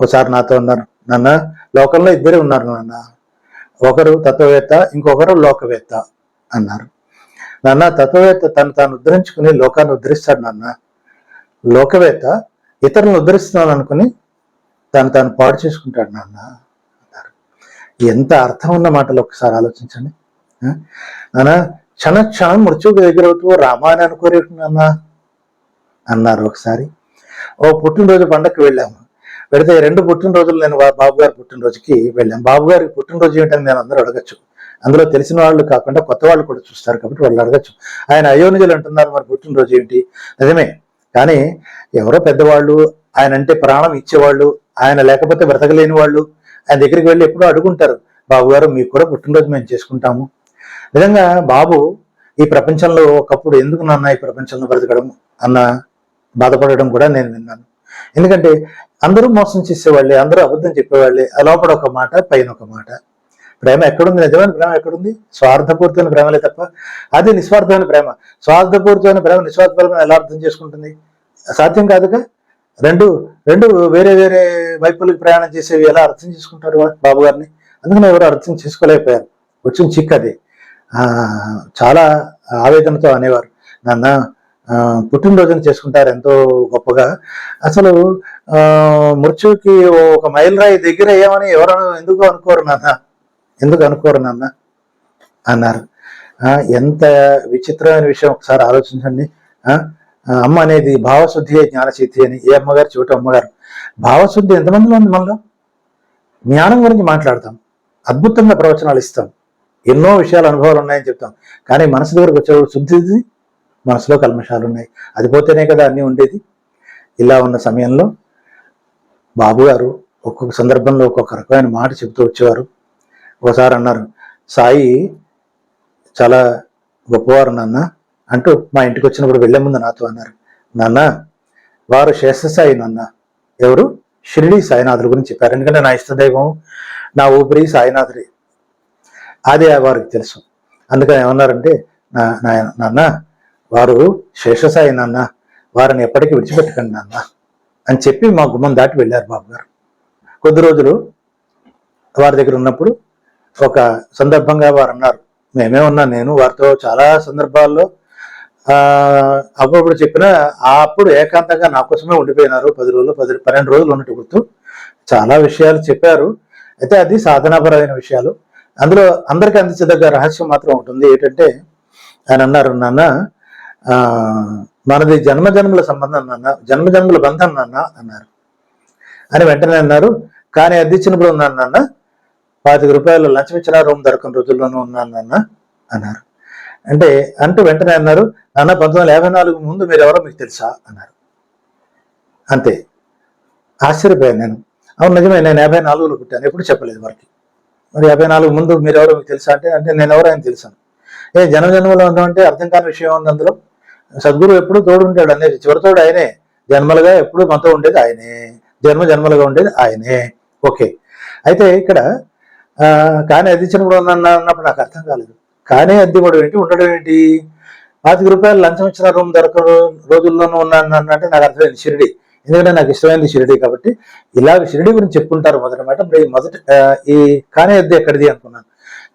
ఒకసారి నాతో ఉన్నారు. నాన్న లోకంలో ఇద్దరే ఉన్నారు నాన్న. ఒకరు తత్వవేత్త ఇంకొకరు లోకవేత్త అన్నారు. నాన్న తత్వవేత్త తను తాను ఉద్ధరించుకుని లోకాన్ని ఉద్ధరిస్తాడు నాన్న. లోకవేత్త ఇతరులను ఉద్ధరిస్తున్నాను అనుకుని తను తాను పాడు చేసుకుంటాడు నాన్న అన్నారు. ఎంత అర్థం ఉన్న మాటలు ఒకసారి ఆలోచించండి. నాన్న క్షణ క్షణం మృత్యువుకి దగ్గర అవుతూ రామాని అనుకోరేటు నాన్న అన్నారు ఒకసారి. ఓ పుట్టినరోజు పండగకి వెళ్ళాము. పెడితే రెండు పుట్టినరోజులు నేను బాబు గారి పుట్టినరోజుకి వెళ్ళాం. బాబు గారికి పుట్టినరోజు ఏంటని నేను అందరూ అడగచ్చు. అందులో తెలిసిన వాళ్ళు కాకుండా కొత్త వాళ్ళు కూడా చూస్తారు కాబట్టి వాళ్ళు అడగచ్చు. ఆయన అయోనిజులు అంటున్నారు మరి పుట్టినరోజు ఏంటి? నిజమే. కానీ ఎవరో పెద్దవాళ్ళు ఆయన అంటే ప్రాణం ఇచ్చేవాళ్ళు ఆయన లేకపోతే బ్రతకలేని వాళ్ళు ఆయన దగ్గరికి వెళ్ళి ఎప్పుడో అడుగుంటారు బాబు గారు మీకు కూడా పుట్టినరోజు మేము చేసుకుంటాము. నిజంగా బాబు ఈ ప్రపంచంలో ఒకప్పుడు ఎందుకు నాన్న ఈ ప్రపంచంలో బ్రతకడం అన్న బాధపడడం కూడా నేను విన్నాను. ఎందుకంటే అందరూ మోసం చేసేవాళ్ళే అందరూ అబద్ధం చెప్పేవాళ్ళే. ఆ లోపల ఒక మాట పైన ఒక మాట. ప్రేమ ఎక్కడుంది? నిజమైన ప్రేమ ఎక్కడుంది? స్వార్థపూరితమైన ప్రేమలే తప్ప అది నిస్వార్థమైన ప్రేమ. స్వార్థపూరితమైన ప్రేమ నిస్వార్థపరమైన ఎలా అర్థం చేసుకుంటుంది? సాధ్యం కాదుగా? రెండు రెండు వేరే వేరే వైపులకు ప్రయాణం చేసేవి ఎలా అర్థం చేసుకుంటారు బాబు గారిని అందుకని ఎవరు అర్థం చేసుకోలేకపోయారు వచ్చిన చిక్ అది. చాలా ఆవేదనతో అనేవారు. నాన్న ఆ, పుట్టినరోజున చేసుకుంటారు ఎంతో గొప్పగా. అసలు మృత్యుకి ఒక మైలురాయి దగ్గర అయ్యామని ఎవరు ఎందుకు అనుకోరు నాన్న? ఎందుకు అనుకోరు నాన్న? అన్నారు. ఎంత విచిత్రమైన విషయం ఒకసారి ఆలోచించండి. అమ్మ అనేది భావశుద్ధి జ్ఞానసిద్ధి అని ఏ అమ్మగారు చోటు అమ్మగారు. భావశుద్ధి ఎంతమందిలో ఉంది మనలో? జ్ఞానం గురించి మాట్లాడతాం. అద్భుతంగా ప్రవచనాలు ఇస్తాం. ఎన్నో విషయాలు అనుభవాలు ఉన్నాయని చెప్తాం. కానీ మనసు దగ్గరకు వచ్చేవాడు శుద్ధిది మనసులో కల్మషాలు ఉన్నాయి. అది పోతేనే కదా అన్నీ ఉండేది. ఇలా ఉన్న సమయంలో బాబు గారు ఒక్కొక్క సందర్భంలో ఒక్కొక్క రకమైన మాట చెబుతూ వచ్చేవారు. ఒకసారి అన్నారు సాయి చాలా గొప్పవారు నాన్న అంటూ మా ఇంటికి వచ్చినప్పుడు వెళ్ళే ముందు నాతో అన్నారు నాన్న వారు శేషసాయి నాన్న. ఎవరు? షిరిడి సాయినాథుల గురించి చెప్పారు. ఎందుకంటే నా ఇష్టదైవం నా ఊపిరి సాయినాథుడి. అది వారికి తెలుసు. అందుకని ఏమన్నారంటే నా నా- నాన్న వారు శేషసాయి నాన్న. వారిని ఎప్పటికీ విడిచిపెట్టకండి నాన్న. అని చెప్పి మా గుమ్మం దాటి వెళ్ళారు బాబు గారు. కొద్ది రోజులు వారి దగ్గర ఉన్నప్పుడు ఒక సందర్భంగా వారు అన్నారు మేమే ఉన్నా నేను వారితో చాలా సందర్భాల్లో అప్పుడప్పుడు చెప్పిన అప్పుడు ఏకాంతంగా నా కోసమే ఉండిపోయినారు పది రోజులు పది పన్నెండు రోజులు ఉన్నట్టు గుర్తు. చాలా విషయాలు చెప్పారు. అయితే అది సాధనాపరమైన విషయాలు. అందులో అందరికీ అందించదగ్గ రహస్యం మాత్రం ఉంటుంది ఏంటంటే ఆయన అన్నారు నాన్న మనది జన్మజన్మల సంబంధం నాన్న జన్మజన్మల బంధం నాన్న అన్నారు. అని వెంటనే అన్నారు కానీ అద్దెచ్చినప్పుడు ఉన్నాను నాన్న పాతిక రూపాయలు లంచం ఇచ్చిన రూమ్ దొరకని రోజుల్లోనూ ఉన్నాను నాన్న అన్నారు. అంటే అంటూ వెంటనే అన్నారు నాన్న పంతొమ్మిది వందల యాభై నాలుగు ముందు మీరు ఎవరో మీకు తెలుసా? అన్నారు. అంతే. ఆశ్చర్యపోయాను నేను. అవును నిజమే నేను యాభై నాలుగులో పుట్టాను ఎప్పుడు చెప్పలేదు వారికి మరి యాభై నాలుగు ముందు మీరు ఎవరో మీకు తెలుసా అంటే అంటే నేను ఎవరో ఆయన తెలుసాను ఏ జన్మజన్మలో జన్మలో ఉందామంటే అర్థం కాని విషయం ఉంది అందులో? సద్గురు ఎప్పుడు తోడు ఉంటాడు అనేది చివరితోడు ఆయనే. జన్మలుగా ఎప్పుడు మనతో ఉండేది ఆయనే. జన్మ జన్మలుగా ఉండేది ఆయనే. ఓకే. అయితే ఇక్కడ ఆ, కానీ అది అన్నప్పుడు నాకు అర్థం కాలేదు. కానీ అద్దె కూడా ఏంటి ఉండడం ఏంటి? పాతిక రూపాయలు లంచం ఇచ్చిన రూమ్ దొరక రోజుల్లోనూ ఉన్నాను అంటే నాకు అర్థమైంది షిరిడి. ఎందుకంటే నాకు ఇష్టమైంది షిరిడి కాబట్టి ఇలాగ షిరిడి గురించి చెప్పుకుంటారు మొదటి మాట. మరి ఈ మొదటి ఈ కానే అద్దె ఎక్కడిది అనుకున్నాను.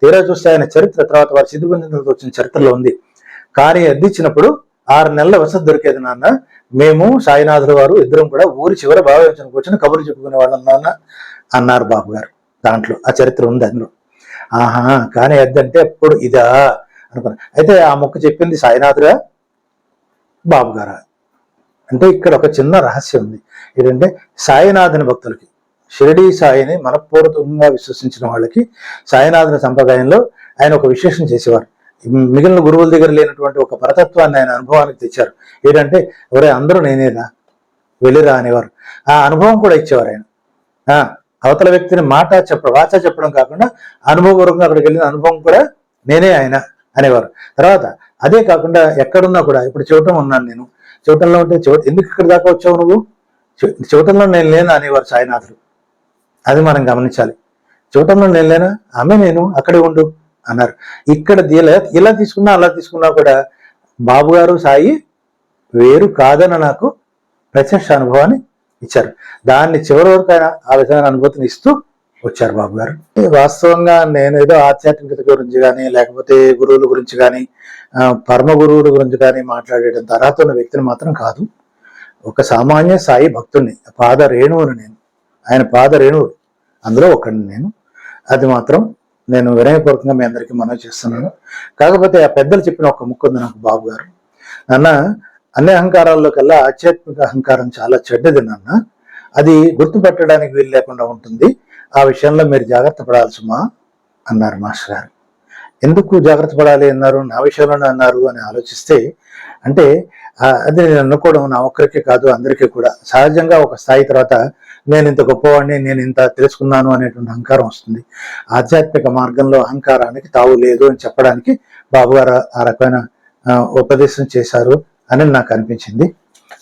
తీరా చూస్తే ఆయన చరిత్ర తర్వాత వారి సిద్ధుగుంజంతో వచ్చిన చరిత్రలో ఉంది. కానీ అద్దె ఇచ్చినప్పుడు ఆరు నెలల వసతి దొరికేది నాన్న. మేము సాయినాథుల వారు ఇద్దరం కూడా ఊరి చివర భావించిన కూర్చొని కబుర్లు చెప్పుకునే వాళ్ళం నాన్న అన్నారు బాబు గారు దాంట్లో ఆ చరిత్ర ఉంది అందులో. ఆహా కానీ అద్దంటే అప్పుడు ఇదా అనుకున్నా. అయితే ఆ మొక్క చెప్పింది సాయినాథుగా బాబు గారా అంటే ఇక్కడ ఒక చిన్న రహస్యం ఉంది. ఏంటంటే సాయినాథుని భక్తులకి షిరిడి సాయిని మనపూర్వకంగా విశ్వసించిన వాళ్ళకి సాయినాథుని సంప్రదాయంలో ఆయన ఒక విశేషం చేసేవారు. మిగిలిన గురువుల దగ్గర లేనటువంటి ఒక పరతత్వాన్ని ఆయన అనుభవానికి తెచ్చారు. ఏంటంటే ఎవరే అందరూ నేనేనా? వెళ్ళిరా అనేవారు. ఆ అనుభవం కూడా ఇచ్చేవారు ఆయన. ఆ, అవతల వ్యక్తిని మాట చెప్పడం వాచ చెప్పడం కాకుండా అనుభవపూర్వకంగా అక్కడికి వెళ్ళిన అనుభవం కూడా నేనే ఆయన అనేవారు. తర్వాత అదే కాకుండా ఎక్కడున్నా కూడా ఇప్పుడు చూడటం ఉన్నాను నేను. చూడటంలో ఉంటే చోట ఎందుకు ఇక్కడ దాకా వచ్చావు నువ్వు? చూ- చూడటంలో నేను లేనా అనేవారు సాయినాథుడు. అది మనం గమనించాలి. చూడటంలో నేను లేనా? ఆమె నేను అక్కడే ఉండు. అన్నారు. ఇక్కడ ఇలా ఇలా తీసుకున్నా అలా తీసుకున్నా కూడా బాబు గారు సాయి వేరు కాదని నాకు ప్రత్యక్ష అనుభవాన్ని ఇచ్చారు. దాన్ని చివరి వరకు ఆయన ఆ విధమైన అనుభూతిని ఇస్తూ వచ్చారు బాబు గారు వాస్తవంగా నేను ఏదో ఆధ్యాత్మికత గురించి కానీ లేకపోతే గురువుల గురించి కానీ పరమ గురువుల గురించి కానీ మాట్లాడేటంత తర్వాత ఉన్న వ్యక్తిని మాత్రం కాదు. ఒక సామాన్య సాయి భక్తుడిని పాద రేణువుని నేను. ఆయన పాద రేణువు అందులో ఒకడిని నేను. అది మాత్రం నేను వినయపూర్వకంగా మీ అందరికీ మనవి చేస్తున్నాను. కాకపోతే ఆ పెద్దలు చెప్పిన ఒక ముక్కు ఉంది నాకు బాబు గారు. నాన్న అన్ని అహంకారాల్లో కల్లా ఆధ్యాత్మిక అహంకారం చాలా చెడ్డది నాన్న. అది గుర్తుపెట్టడానికి వీలు లేకుండా ఉంటుంది. ఆ విషయంలో మీరు జాగ్రత్త పడాల్సిమా అన్నారు మాస్టర్ గారు. ఎందుకు జాగ్రత్త పడాలి అన్నారు? నా విషయంలోనే అన్నారు అని ఆలోచిస్తే అంటే అది నేను అనుకోవడం నా ఒక్కరికే కాదు అందరికీ కూడా. సహజంగా ఒక స్థాయి తర్వాత నేను ఇంత గొప్పవాడిని నేను ఇంత తెలుసుకున్నాను అనేటువంటి అహంకారం వస్తుంది. ఆధ్యాత్మిక మార్గంలో అహంకారానికి తావు లేదు అని చెప్పడానికి బాబుగారు ఆ రకమైన ఉపదేశం చేశారు అని నాకు అనిపించింది.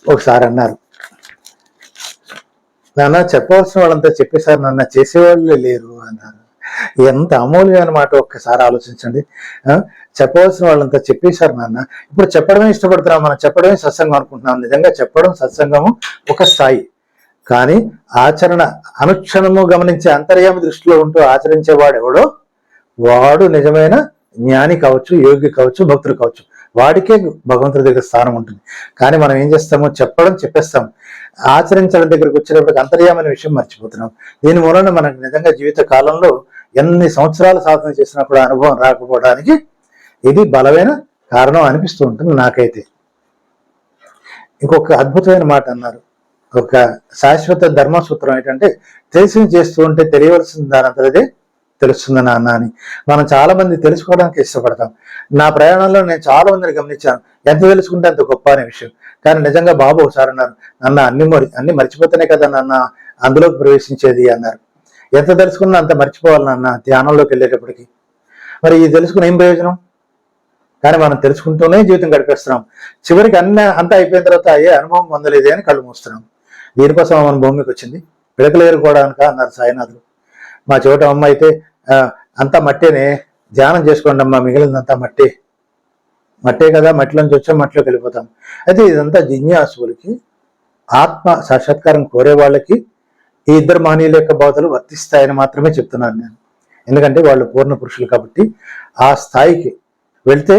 ఒకసారి అన్నారు. నాన్న చెప్పవలసిన వాళ్ళంతా చెప్పేశారు. నాన్న చేసేవాళ్ళే లేరు అన్నారు. ఎంత అమూల్యమైన మాట ఒక్కసారి ఆలోచించండి. చెప్పవలసిన వాళ్ళంతా చెప్పేశారు నాన్న. ఇప్పుడు చెప్పడమే ఇష్టపడుతున్నాం. మనం చెప్పడమే సత్సంగం అనుకుంటున్నాం. నిజంగా చెప్పడం సత్సంగము ఒక స్థాయి. కానీ ఆచరణ అనుక్షణము గమనించే అంతర్యామి దృష్టిలో ఉంటూ ఆచరించేవాడు ఎవడో వాడు నిజమైన జ్ఞాని కావచ్చు యోగి కావచ్చు భక్తుడు కావచ్చు. వాడికే భగవంతుడి దగ్గర స్థానం ఉంటుంది. కానీ మనం ఏం చేస్తాము? చెప్పడం చెప్పేస్తాం. ఆచరించడం దగ్గరకు వచ్చేటప్పటికి అంతర్యామైన విషయం మర్చిపోతున్నాం. దీని మూలన మనకు నిజంగా జీవిత కాలంలో ఎన్ని సంవత్సరాలు సాధన చేసినా కూడా అనుభవం రాకపోవడానికి ఇది బలమైన కారణం అనిపిస్తూ ఉంటుంది నాకైతే. ఇంకొక అద్భుతమైన మాట అన్నారు. ఒక శాశ్వత ధర్మసూత్రం ఏంటంటే తెలిసి చేస్తూ ఉంటే తెలియవలసిన దాని తెలుస్తుంది నాన్న అని. మనం చాలా మంది తెలుసుకోవడానికి ఇష్టపడతాం. నా ప్రయాణంలో నేను చాలా మందిని గమనించాను. ఎంత తెలుసుకుంటే అంత గొప్ప అనే విషయం. కానీ నిజంగా బాబు ఒకసారి అన్నారు నాన్న అన్ని మరి అన్ని మర్చిపోతేనే కదా నాన్న అందులోకి ప్రవేశించేది అన్నారు. ఎంత తెలుసుకున్నా అంత మర్చిపోవాలి నాన్న ధ్యానంలోకి వెళ్ళేటప్పటికి. మరి ఇది తెలుసుకుని ఏం ప్రయోజనం? కానీ మనం తెలుసుకుంటూనే జీవితం గడిపేస్తున్నాం. చివరికి అన్న అంతా అయిపోయిన తర్వాత అయ్యే అనుభవం పొందలేదే అని కళ్ళు మూస్తున్నాం. దీనికోసం భూమికి వచ్చింది. పిడకలు ఏరుకోవడానిక అన్నారు సాయినాథుడు మా చోట అమ్మ అయితే అంతా మట్టేనే ధ్యానం చేసుకోండి అమ్మా మిగిలిందంతా మట్టే. మట్టే కదా మట్టిలోంచి వచ్చాం మట్టిలోకి వెళ్ళిపోతాం. అయితే ఇదంతా జిజ్ఞాసులకి ఆత్మ సాక్షాత్కారం కోరే వాళ్ళకి ఈ ఇద్దరు మహనీయుల యొక్క బోధలు వర్తిస్తాయని మాత్రమే చెప్తున్నాను నేను. ఎందుకంటే వాళ్ళు పూర్ణ పురుషులు కాబట్టి ఆ స్థాయికి వెళ్తే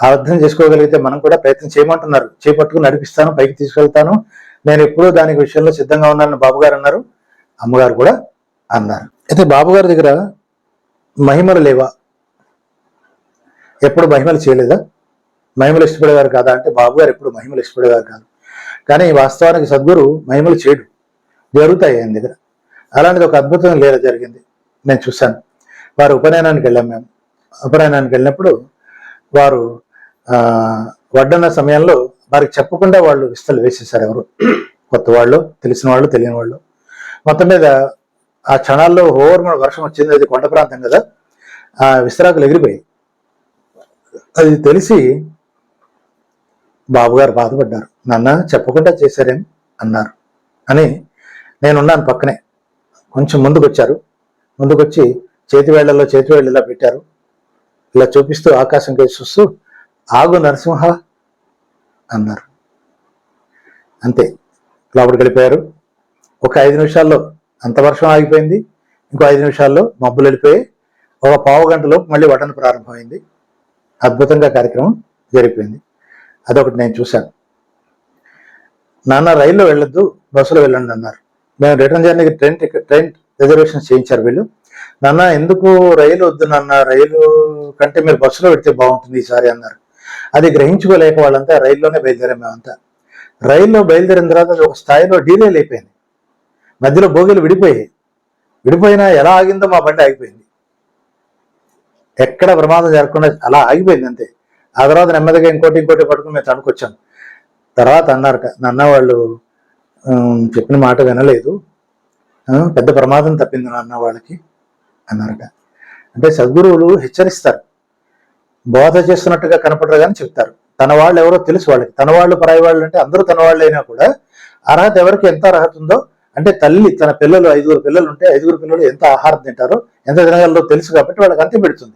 ఆ అర్థం చేసుకోగలిగితే మనం కూడా ప్రయత్నం చేయమంటున్నారు. చేపట్టుకుని నడిపిస్తాను పైకి తీసుకెళ్తాను నేను ఎప్పుడూ దానికి విషయంలో సిద్ధంగా ఉన్నానని బాబుగారు అన్నారు. అమ్మగారు కూడా అన్నారు. అయితే బాబుగారి దగ్గర మహిమలు లేవా? ఎప్పుడు మహిమలు చేయలేదా? మహిమలు ఇష్టపడేవారు కాదా అంటే బాబుగారు ఎప్పుడు మహిమలు ఇష్టపడేవారు కాదు. కానీ వాస్తవానికి సద్గురు మహిమలు చేయడు. జరుగుతాయి ఆయన దగ్గర. అలాంటిది ఒక అద్భుతం లేదా జరిగింది. నేను చూశాను. వారు ఉపనయనానికి వెళ్ళాం మేము. ఉపనయనానికి వెళ్ళినప్పుడు వారు వడ్డన సమయంలో వారికి చెప్పకుండా వాళ్ళు విస్తలు వేసేసారు ఎవరు? కొత్త వాళ్ళు తెలిసిన వాళ్ళు తెలియని వాళ్ళు. మొత్తం మీద ఆ క్షణాల్లో హోర్మన వర్షం వచ్చింది అది కొండ ప్రాంతం కదా. ఆ విస్తరాకులు ఎగిరిపోయి అది తెలిసి బాబుగారు బాధపడ్డారు. నాన్న చెప్పకుండా చేశారేం? అన్నారు. అని నేనున్నాను పక్కనే. కొంచెం ముందుకొచ్చారు. ముందుకొచ్చి చేతివేళ్ళలో చేతివేళ్ళు చేతి చేతి ఇలా పెట్టారు. ఇలా చూపిస్తూ ఆకాశం కేసి చూస్తూ ఆగు నరసింహ అన్నారు. అంతే. లోపలికి వెళ్ళిపోయారు ఒక ఐదు నిమిషాల్లో అంత వర్షం ఆగిపోయింది. ఇంకో ఐదు నిమిషాల్లో మబ్బులు వెళ్ళిపోయి ఒక పావు గంటలో మళ్ళీ వటన ప్రారంభమైంది. అద్భుతంగా కార్యక్రమం జరిగిపోయింది. అదొకటి నేను చూశాను. నాన్న రైల్లో వెళ్ళొద్దు బస్సులో వెళ్ళండి అన్నారు. మేము రిటర్న్ జర్నీకి ట్రైన్ టికెట్ ట్రైన్ రిజర్వేషన్ చేయించారు వీళ్ళు. నాన్న ఎందుకు రైలు వద్దు నాన్న? రైలు కంటే మీరు బస్సులో పెడితే బాగుంటుంది ఈసారి అన్నారు. అది గ్రహించుకోలేక వాళ్ళంతా రైల్లోనే బయలుదేరాం మేమంతా. రైల్లో బయలుదేరిన తర్వాత అది ఒక స్థాయిలో డీరేల్ అయిపోయింది మధ్యలో బోగీలు విడిపోయాయి. విడిపోయినా ఎలా ఆగిందో మా బండి ఆగిపోయింది. ఎక్కడ ప్రమాదం జరగకుండా అలా ఆగిపోయింది అంతే. ఆ తర్వాత నెమ్మదిగా ఇంకోటి ఇంకోటి పట్టుకుని మేము తణుకొచ్చాం. తర్వాత అన్నారు నాన్న వాళ్ళు చెప్పిన మాట వినలేదు. పెద్ద ప్రమాదం తప్పింది నాన్న వాళ్ళకి అన్నారట అంటే సద్గురువులు హెచ్చరిస్తారు. బోధ చేస్తున్నట్టుగా కనపడరు కానీ చెప్తారు. తన వాళ్ళు ఎవరో తెలుసు వాళ్ళకి. తన వాళ్ళు పరాయి వాళ్ళు అంటే అందరూ తన వాళ్ళు అయినా కూడా అర్హత ఎవరికి ఎంత అర్హత ఉందో అంటే తల్లి తన పిల్లలు ఐదుగురు పిల్లలు ఉంటే ఐదుగురు పిల్లలు ఎంత ఆహారం తింటారో ఎంత తినగలరో తెలుసు కాబట్టి వాళ్ళకి అంతే పెడుతుంది.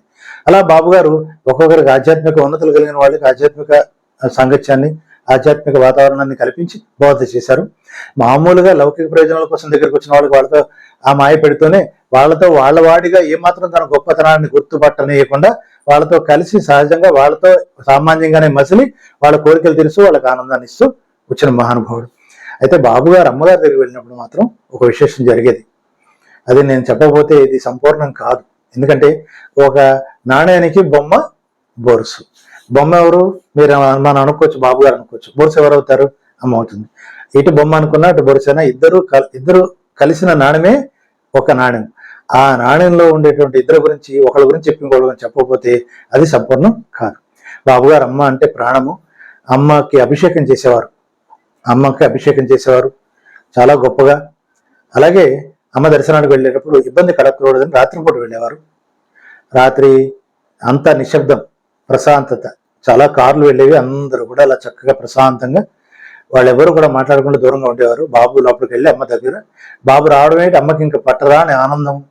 అలా బాబు గారు ఒక్కొక్కరికి ఆధ్యాత్మిక ఉన్నతులు కలిగిన వాళ్ళకి ఆధ్యాత్మిక సాంగత్యాన్ని ఆధ్యాత్మిక వాతావరణాన్ని కల్పించి బోధ చేశారు. మామూలుగా లౌకిక ప్రయోజనాల కోసం దగ్గరికి వచ్చిన వాళ్ళకి వాళ్ళతో ఆ మాయ పెడుతూనే వాళ్ళతో వాళ్ళ వాడిగా ఏమాత్రం తన గొప్పతనాన్ని గుర్తుపట్టనియకుండా వాళ్ళతో కలిసి సహజంగా వాళ్ళతో సామాన్యంగానే మసిలి వాళ్ళ కోరికలు తెలుసు వాళ్ళకి ఆనందాన్ని ఇస్తూ వచ్చిన మహానుభావుడు. అయితే బాబు గారు అమ్మగారి దగ్గరికి వెళ్ళినప్పుడు మాత్రం ఒక విశేషం జరిగేది. అది నేను చెప్పకపోతే ఇది సంపూర్ణం కాదు. ఎందుకంటే ఒక నాణ్యానికి బొమ్మ బొరుసు. బొమ్మ ఎవరు? మీరు మనం అనుకోవచ్చు బాబు గారు అనుకోవచ్చు. బొరుసు ఎవరు అవుతారు? అమ్మ అవుతుంది. ఇటు బొమ్మ అనుకున్నా అటు బొరుసైనా ఇద్దరు ఇద్దరు కలిసిన నాణ్యమే ఒక నాణ్యం. ఆ నాణ్యంలో ఉండేటువంటి ఇద్దరు గురించి ఒకళ్ళ గురించి చెప్పి గురించి చెప్పకపోతే అది సంపూర్ణం కాదు. బాబుగారు అమ్మ అంటే ప్రాణము. అమ్మకి అభిషేకం చేసేవారు. అమ్మకి అభిషేకం చేసేవారు. చాలా గొప్పగా. అలాగే అమ్మ దర్శనానికి వెళ్ళేటప్పుడు ఇబ్బంది కలగకూడదని రాత్రిపూట వెళ్ళేవారు. రాత్రి అంతా నిశ్శబ్దం ప్రశాంతత. చాలా కార్లు వెళ్ళేవి అందరూ కూడా అలా చక్కగా ప్రశాంతంగా. వాళ్ళెవరు కూడా మాట్లాడకుండా దూరంగా ఉండేవారు. బాబు లోపలికి వెళ్ళి అమ్మ దగ్గర. బాబు రావడం ఏంటి అమ్మకి ఇంకా పట్టరా అని ఆనందం.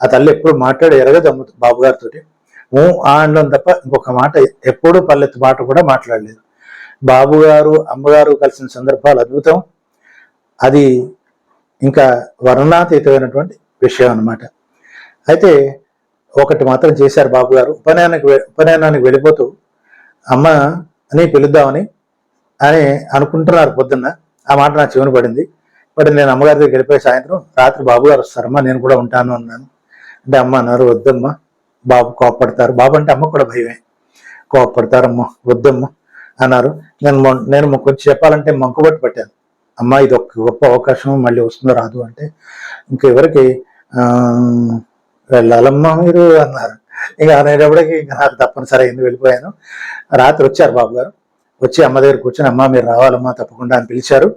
ఆ తల్లి ఎప్పుడు మాట్లాడి ఎరగదు అమ్మ బాబు గారితో ఊ ఆ అనడం తప్ప ఇంకొక మాట ఎప్పుడూ పల్లెత్తు మాట కూడా మాట్లాడలేదు. బాబు గారు అమ్మగారు కలిసిన సందర్భాలు అద్భుతం. అది ఇంకా వర్ణాతీతమైనటువంటి విషయం అన్నమాట. అయితే ఒకటి మాత్రం చేశారు బాబు గారు. ఉపనయనానికి ఉపనయనానికి వెళ్ళిపోతూ అమ్మ అని పిలుద్దామని అని అనుకుంటున్నారు పొద్దున్న. ఆ మాట నా చెవిన పడింది. బట్ నేను అమ్మగారి దగ్గరికి వెళ్ళిపోయి సాయంత్రం రాత్రి బాబు గారు వస్తారమ్మా నేను కూడా ఉంటాను అన్నాను. అంటే అమ్మ అన్నారు వద్దమ్మా బాబు కోపడతారు బాబు అంటే అమ్మ కూడా భయమే. కోపడతారమ్మ వద్దమ్మా అన్నారు. నేను మొ- నేను కొంచెం చెప్పాలంటే మంకుబట్టి పట్టాను. అమ్మ ఇది ఒక గొప్ప అవకాశం మళ్ళీ వస్తుందో రాదు అంటే ఇంకెవరికి వెళ్ళాలమ్మా మీరు అన్నారు. ఇక అనేటప్పటికి నాకు తప్పనిసరి అయింది వెళ్ళిపోయాను. రాత్రి వచ్చారు బాబు గారు. వచ్చి అమ్మ దగ్గర కూర్చొని అమ్మ మీరు రావాలమ్మా తప్పకుండా అని పిలిచారు.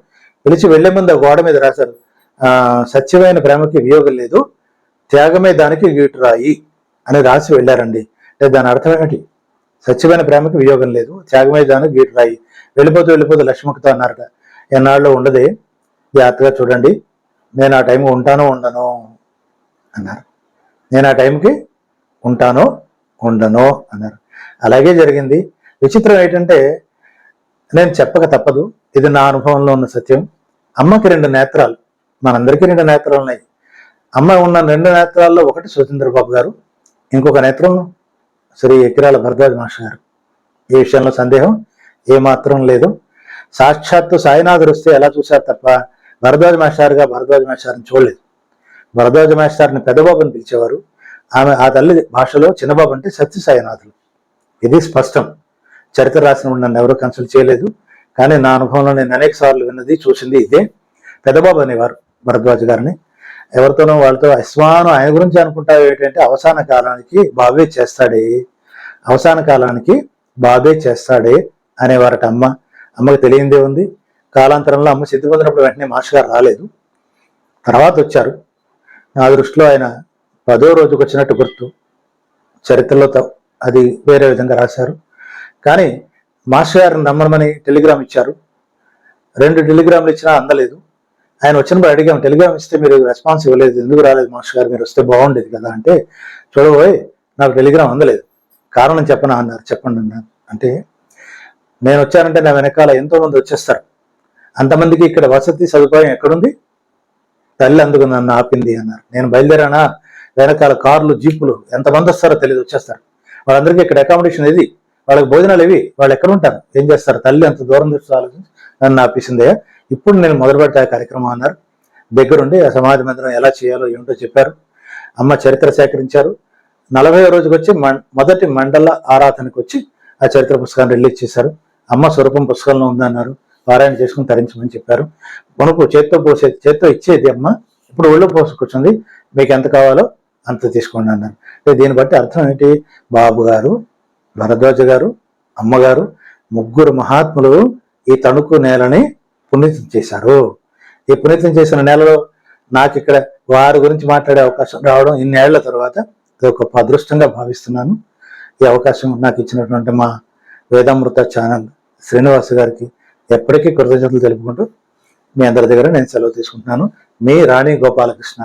పిలిచి వెళ్ళే ముందు ఆ గోడ మీద రాశారు. సత్యమైన ప్రేమకి వియోగం లేదు. త్యాగమే దానికి గీటురాయి అని రాసి వెళ్ళారండి. అంటే దాని అర్థం ఏమిటి? సత్యమైన ప్రేమకి వియోగం లేదు త్యాగమే దానికి గీటురాయి వెళ్ళిపోతూ వెళ్ళిపోతూ లక్ష్మణ్తో అన్నారట. ఎన్నాళ్ళు ఉండదే జాగ్రత్తగా చూడండి. నేను ఆ టైంకి ఉంటానో ఉండను అన్నారు. నేను ఆ టైంకి ఉంటానో ఉండను అన్నారు. అలాగే జరిగింది. విచిత్రం ఏంటంటే నేను చెప్పక తప్పదు. ఇది నా అనుభవంలో ఉన్న సత్యం. అమ్మకి రెండు నేత్రాలు. మనందరికీ రెండు నేత్రాలు ఉన్నాయి అమ్మ ఉన్న రెండు నేత్రాల్లో ఒకటి స్వతంత్ర గారు ఇంకొక నేత్రం శ్రీ ఎకిరాల భరద్వాజ్ మాస్టర్ గారు. ఈ విషయంలో సందేహం ఏమాత్రం లేదు. సాక్షాత్తు సాయినాథుడు వస్తే ఎలా చూశారు తప్ప భరద్వాజ్ మాస్టార్గా భరద్వాజ్ మాస్టార్ని చూడలేదు. భరద్వాజ మాస్టార్ని పెద్దబాబుని పిలిచేవారు. ఆమె ఆ తల్లి భాషలో చిన్నబాబు అంటే సత్య సాయినాథులు. ఇది స్పష్టం. చరిత్ర రాసిన నన్ను ఎవరూ కన్సల్ట్ చేయలేదు. కానీ నా అనుభవంలో నేను అనేక సార్లు విన్నది చూసింది ఇదే. పెద్దబాబు అనేవారు భరద్వాజ్ గారిని. ఎవరితోనో వాళ్ళతో అశ్వానం ఆయన గురించి అనుకుంటావు ఏంటంటే అవసాన కాలానికి బాబే చేస్తాడే. అవసాన కాలానికి బాబే చేస్తాడే అనేవారట అమ్మ. అమ్మకి తెలియందే ఉంది. కాలాంతరంలో అమ్మ సిద్ధి పొందినప్పుడు వెంటనే మాస్టర్ గారు రాలేదు. తర్వాత వచ్చారు. నా దృష్టిలో ఆయన పదో రోజుకు వచ్చినట్టు గుర్తు. చరిత్రలో అది వేరే విధంగా రాశారు. కానీ మాస్టర్ గారిని రమ్మనమని టెలిగ్రామ్ ఇచ్చారు. రెండు టెలిగ్రామ్లు ఇచ్చినా అందలేదు. ఆయన వచ్చినప్పుడు అడిగాం టెలిగ్రామ్ ఇస్తే మీరు రెస్పాన్స్ ఇవ్వలేదు ఎందుకు రాలేదు మాస్టర్ గారు మీరు వస్తే బాగుండేది కదా అంటే చూడబోయ్ నాకు టెలిగ్రామ్ అందలేదు. కారణం చెప్పనా అన్నారు చెప్పండి అన్నారు. అంటే నేను వచ్చానంటే నా వెనకాల ఎంతో మంది వచ్చేస్తారు. అంతమందికి ఇక్కడ వసతి సదుపాయం ఎక్కడుంది? తల్లి అందుకు నన్ను ఆపింది అన్నారు. నేను బయలుదేరానా? వెనకాల కార్లు జీపులు ఎంతమంది వస్తారో తెలియదు వచ్చేస్తారు. వాళ్ళందరికీ ఇక్కడ అకామిడేషన్ ఇది వాళ్ళకి భోజనాలు ఇవి వాళ్ళు ఎక్కడ ఉంటారు? ఏం చేస్తారు? తల్లి అంత దూరం దృష్టి ఆలోచించి నన్ను ఆపేసిందే. ఇప్పుడు నేను మొదలు పెడతా కార్యక్రమం అన్నారు. దగ్గరుండి ఆ సమాధి మందిరం ఎలా చేయాలో ఏమిటో చెప్పారు. అమ్మ చరిత్ర సేకరించారు. నలభై రోజుకి వచ్చి మొదటి మండల ఆరాధనకు వచ్చి ఆ చరిత్ర పుస్తకాన్ని రిలీజ్ చేశారు. అమ్మ స్వరూపం పుస్తకంలో ఉందన్నారు. పారాయణ చేసుకుని తరించమని చెప్పారు. మునుపు చేత్తో పోసే చేత్తో ఇచ్చేది అమ్మ. ఇప్పుడు ఒళ్ళో పోసుకొచ్చింది మీకు ఎంత కావాలో అంత తీసుకోండి అన్నారు. అంటే దీన్ని బట్టి అర్థం ఏంటి? బాబు గారు భరద్వాజ గారు అమ్మగారు ముగ్గురు మహాత్ములు ఈ తణుకు నేలని పునీతం చేశారు. ఈ పునీతం చేసిన నేలలో నాకు ఇక్కడ వారి గురించి మాట్లాడే అవకాశం రావడం ఇన్నేళ్ళ తర్వాత ఇది ఒక గొప్ప అదృష్టంగా భావిస్తున్నాను. ఈ అవకాశం నాకు ఇచ్చినటువంటి మా వేదామృత ఛానల్ శ్రీనివాస్ గారికి ఎప్పటికీ కృతజ్ఞతలు తెలుపుకుంటూ మీ అందరి దగ్గర నేను సెలవు తీసుకుంటున్నాను. మీ రాణి గోపాలకృష్ణ